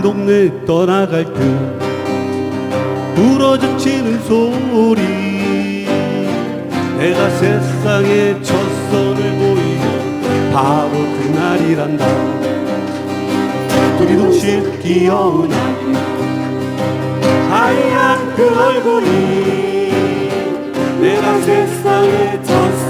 먼 동네 떠나갈 때 부러져치는 소리. 내가 세상에 첫 선을 보이면 바로 그날이란다. 두리둥실 아기 하얀 그 얼굴이 내가 세상에 첫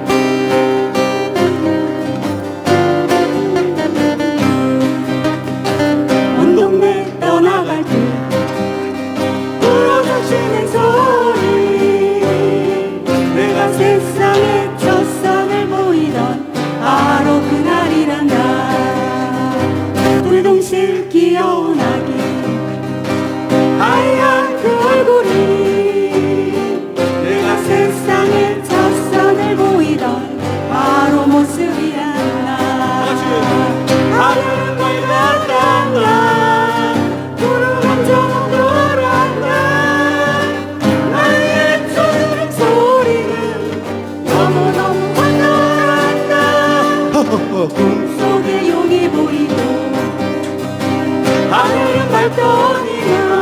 꿈속에 용이 보이고 하늘은 밝더니만